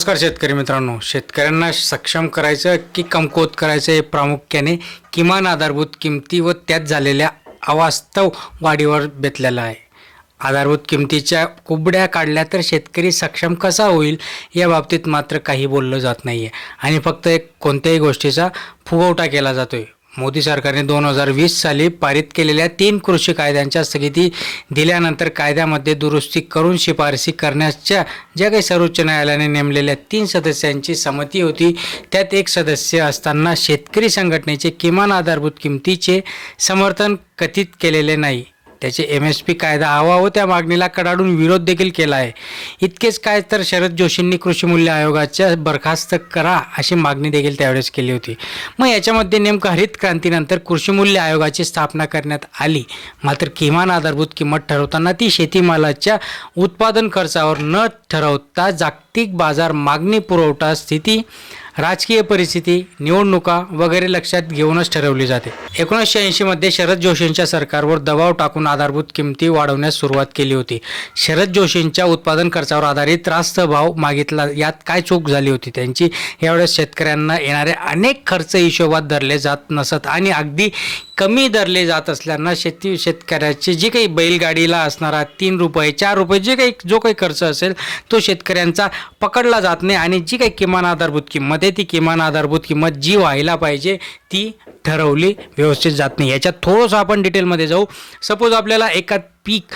नमस्कार शेतकरी मित्रांनो. शेतकऱ्यांना सक्षम करायचं की कमकुवत करायचं हे प्रामुख्याने किमान आधारभूत किमती व त्यात झालेल्या अवास्तव वाढीवर बेतलेलं आहे. आधारभूत किमतीच्या कुबड्या काढल्या तर शेतकरी सक्षम कसा होईल या बाबतीत मात्र काही बोललं जात नाही आहे आणि फक्त एक कोणत्याही गोष्टीचा फुगवटा केला जातो आहे मोदी सरकारने दोन हजार वीस साली पारित केलेल्या तीन कृषी कायद्यांच्या स्थगिती दिल्यानंतर कायद्यामध्ये दुरुस्ती करून शिफारसी करण्याच्या ज्या काही सर्वोच्च न्यायालयाने नेमलेल्या तीन सदस्यांची समती होती त्यात एक सदस्य असताना शेतकरी संघटनेचे किमान आधारभूत किमतीचे समर्थन कथित केलेले नाही. त्याचे एम एस पी कायदा हवा व त्या मागणीला कडाडून विरोध देखील केला आहे इतकेच काय तर शरद जोशींनी कृषी मूल्य आयोगाच्या बरखास्त करा अशी मागणी देखील त्यावेळेस केली होती. मग याच्यामध्ये नेमकं हरित क्रांतीनंतर कृषी मूल्य आयोगाची स्थापना करण्यात आली. मात्र किमान आधारभूत किंमत ठरवताना ती शेतीमालाच्या उत्पादन खर्चावर न ठरवता जागतिक बाजार मागणी पुरवठा स्थिती राजकीय परिस्थिती निवडणुका वगैरे लक्षात घेऊनच ठरवली जाते. एकोणीसशे ऐंशीमध्ये शरद जोशींच्या सरकारवर दबाव टाकून आधारभूत किमती वाढवण्यास सुरुवात केली होती. शरद जोशींच्या उत्पादन खर्चावर आधारित रास्त भाव मागितला. यात काय चूक झाली होती त्यांची? यावेळेस शेतकऱ्यांना येणारे अनेक खर्च हिशोबात धरले जात नसत आणि अगदी कमी धरले जात असल्यानं शेती शेतकऱ्याची जी काही बैलगाडीला असणारा तीन रुपये चार रुपये जे काही जो काही खर्च असेल तो शेतकऱ्यांचा पकडला जात नाही आणि जी काही किमान आधारभूत किंमत आहे ती किमान आधारभूत किंमत जी व्हायला पाहिजे ती ठरवली व्यवस्थित जात नाही. याच्यात थोडंसं आपण डिटेलमध्ये जाऊ. सपोज आपल्याला एका पीक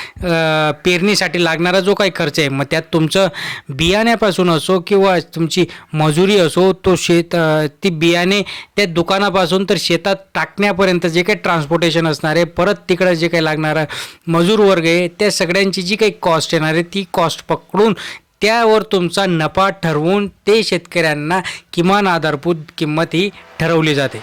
पेरणीसाठी लागणारा जो काही खर्च आहे मग त्यात तुमचं बियाण्यापासून असो किंवा तुमची मजुरी असो तो शेत ती बियाणे त्या दुकानापासून तर शेतात टाकण्यापर्यंत जे काही ट्रान्सपोर्टेशन असणार आहे परत तिकडं जे काही लागणारा मजूर वर्ग आहे त्या सगळ्यांची जी काही कॉस्ट येणार आहे ती कॉस्ट पकडून त्यावर तुमचा नफा ठरवून ते शेतकऱ्यांना किमान आधारभूत किंमत ही ठरवली जाते.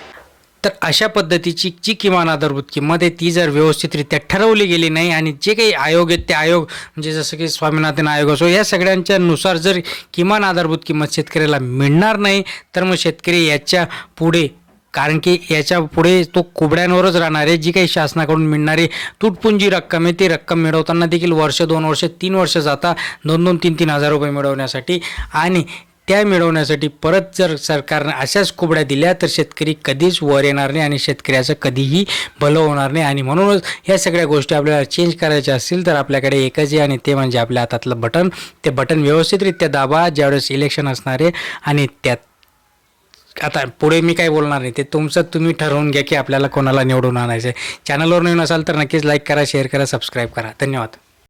तर अशा पद्धतीची जी किमान आधारभूत किंमत आहे ती जर व्यवस्थितरित्या ठरवली गेली नाही आणि जे काही आयोग आहेत ते आयोग म्हणजे जसं की स्वामीनाथन आयोग असो या सगळ्यांच्या नुसार जर किमान आधारभूत किंमत शेतकऱ्याला मिळणार नाही तर मग शेतकरी याच्यापुढे कारण की याच्यापुढे तो कुबड्यांवरच राहणार आहे. जी काही शासनाकडून मिळणारी तुटपुंजी रक्कम आहे ती रक्कम मिळवताना देखील वर्ष दोन वर्ष तीन वर्ष जाता दोन दोन तीन तीन हजार रुपये मिळवण्यासाठी आणि त्या मिळवण्यासाठी परत जर सरकारनं अशाच कुबड्या दिल्या तर शेतकरी कधीच वर येणार नाही आणि शेतकऱ्याचं कधीही भलं होणार नाही. आणि म्हणूनच ह्या सगळ्या गोष्टी आपल्याला चेंज करायच्या असतील तर आपल्याकडे एकच आहे आणि ते म्हणजे आपल्या हातातलं बटन ते बटन व्यवस्थितरित्या दाबा. ज्यावेळेस इलेक्शन असणार आहे आणि त्यात आता पुढे मी काय बोलणार नाही ते तुमचं तुम्ही ठरवून घ्या की आपल्याला कोणाला निवडून आणायचं आहे चॅनलवर नवीन असाल तर नक्कीच लाईक करा शेअर करा सबस्क्राईब करा. धन्यवाद.